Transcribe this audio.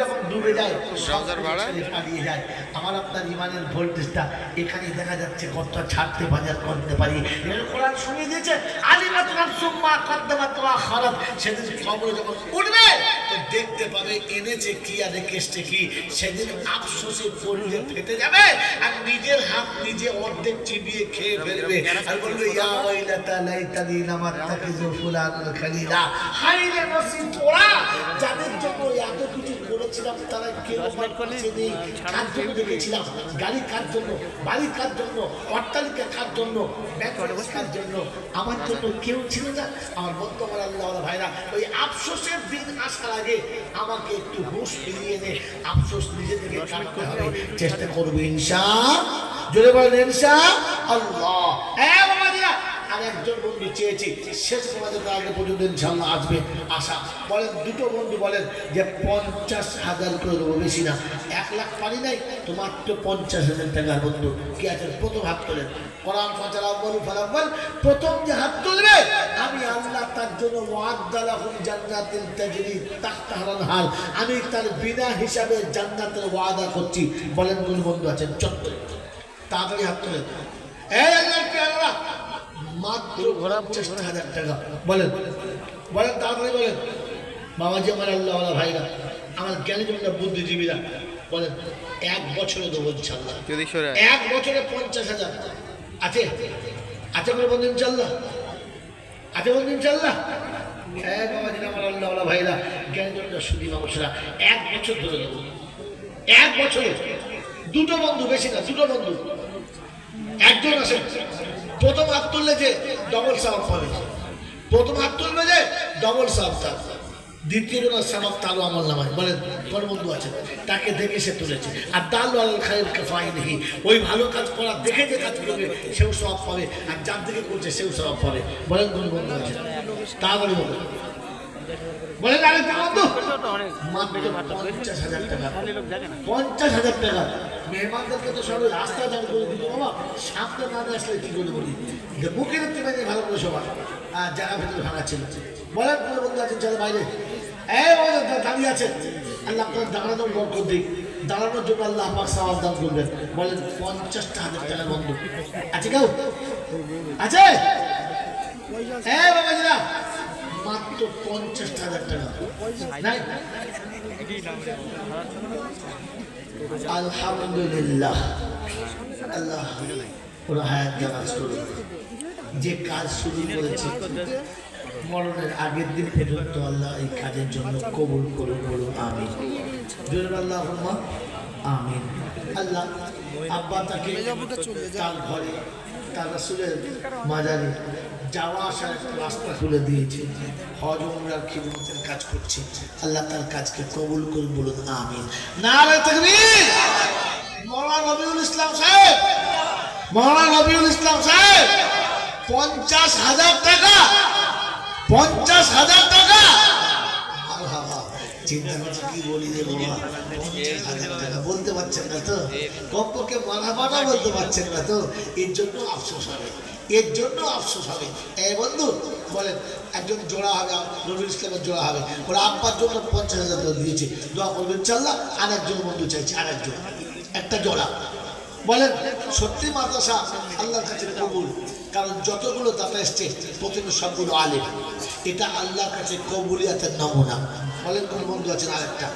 যখন ডুবে যায় ব্রাউজার ভাড়া? ছেড়ে পালিয়ে যায়। আমার আপনার ইমানের ভোল্টেজটা এখানে দেখা যাচ্ছে কতটা ছাড়তে পারি করতে পারি। কোরআন শুনিয়ে দিয়েছে আলিমাত নাফসুম্মা কদ্দামাত ওয়া খারাত সেদিন খবরে যখন উঠবে তো দেখতে পাবে এনেছে কি আর রেখেছে কি। সেদিন আফসোসে পড়লে ফেটে যাবে আর নিজের হাত নিজে অর্ধেক চিবিয়ে খেয়ে ফেলবে। আর বলবে ইয়া ওয়াইলাতা লাইতানি খালিলা। কেউ আমার কার জন্য রেখেছিলাম গাড়ি কার জন্য? বাড়ি কার জন্য? অট্টালিকা কার জন্য? কার জন্য? আমার জন্য কেউ ছিল না। আমার বন্ধু আমার আল্লাহ ভাইরা ওই আফসোসের দিন আসার আগে আমাকে একটু হুঁশ ফিরিয়ে নে। আফসোস নিজে থেকে কাটতে হবে। চেষ্টা করব ইনশা জোরে বলেন ইনশা আল্লাহ। একজন বন্ধু চেয়েছি, শেষ সমাজের আগে পর্যন্ত ইনশাল্লাহ আসবে, আশা। বলেন, দুটো বন্ধু বলেন যে পঞ্চাশ হাজার করে দেবো বেশি না। এক লাখ পারি নাই, তো মাত্র পঞ্চাশ হাজার টাকার বন্ধু। কি আছে? প্রথম হাত তোলেন। কোরআন ফাচার আব্বাল ফালাব্বাল প্রথম যে হাত তুলবে, আমি আল্লাহ তার জন্য ওয়াদালাহুম জান্নাতিল তাজরি তাহতাহাল হাল আমি তার বিনা হিসাবে জান্নাতের ওয়াদা করছি। বলেন, কোন বন্ধু আছেন? চত্বর তাড়াতাড়ি হাত তোলেন। এই মাত্র পঞ্চাশ হাজার টাকা। বলেন। বলেন তাড়াতাড়ি বলেন। বাবাজি আমার আল্লাহ ভাইরা। আমার জ্ঞানীজনরা বুদ্ধিজীবীরা বলেন এক বছরে দেবো ইনশাল্লাহ এক বছরে পঞ্চাশ হাজার। আছে? আছে কোনো বন্ধু ইনশাল্লাহ আছে বন্ধু ইনশাল্লাহ এক বাবাজি আমার আল্লাহ ভাইরা জ্ঞানীজনরা সুদী মানুষরা এক বছর ধরে দেবো। এক বছরে। দুটো বন্ধু বেশি না দুটো বন্ধু। একজন আছে। প্রথম হাত তুললে যে ডবল সাবাব পাবে প্রথম হাত তুলবে যে ডবল সাবাব তার। দ্বিতীয় জন সাবাব তালু আমল নামায়। বলে বন্ধু আছে, তাকে দেখে সে তুলেছে। আর তাল আল খায়ের কাফাই নেই ওই ভালো কাজ করা, দেখে যে কাজ করবে, সেও সবাব পাবে। আর যার দিকে করছে, সেও সবাব পাবে। বলেন কোন বন্ধু আছে? তাড়াতাড়ি বলে আরে বন্ধু মাত্র পঞ্চাশ হাজার টাকা। পঞ্চাশ হাজার টাকা। মেহমানদেরকে তো সবাই রাস্তা দান করে দিত বাবা সামনে না আসলে কি করে বলি? মুখে দেখতে পাইনি ভালো করে সবার। আর জায়গা ভেতরে ভাঙা ছিল। বলেন কোনো বন্ধু আছেন চলো বাইরে। এই দাঁড়িয়ে আছেন। আল্লাহ আপনার দাঁড়ানোর বরকত দিক। দাঁড়ানোর জন্য আল্লাহ পাক সাওয়াব দান করবেন। বলেন পঞ্চাশটা হাজার টাকা বন্ধু। আছে কেউ? আছে? হ্যাঁ বাবাজিরা! মাত্র পঞ্চাশ হাজার টাকা। আলহামদুলিল্লাহ। আল্লাহ ওরা হায়াত জানাজ করুন যে কাজ শুরু করেছে, মরণের আগের দিন পর্যন্ত আল্লাহ এই কাজের জন্য কবুল করুন বলুন আমি আল্লাহ আমিন। আল্লাহ আব্বা তাকে তার ঘরে, তার রাসুলের মাজারে যাওয়া আসার রাস্তা খুলে দিয়েছে। হজ, উমরার খিদমতের কাজ করছে। আল্লাহ তার কাজকে কবুল করুন বলুন আমিন। নারে তাকবীর! মৌলানা রবিউল ইসলাম সাহেব! মৌলানা রবিউল ইসলাম সাহেব! পঞ্চাশ হাজার টাকা! পঞ্চাশ হাজার টাকা! বলতে পারছেন না তো বলতে পারছেন না তো এর জন্য আফসোস হবে এর জন্য আফসোস হবে এই বন্ধু বলেন একজন জোড়া হবে ইসলামের জোড়া হবে ওরা আব্বার জন্য পঞ্চাশ হাজার দিয়েছে দোয়া করবেন চাল্লা আর একজন বন্ধু চাইছে আর একজন একটা জোড়া বলেন, সত্যি মাদ্রাসা আল্লাহর কাছে কবুল। কারণ যতগুলো দাতা এসছে প্রথমে সবগুলো আলেম। এটা আল্লাহর কাছে কবুলিয়াতের নমুনা। বলেন কোন বন্ধু আছেন আরেকটা?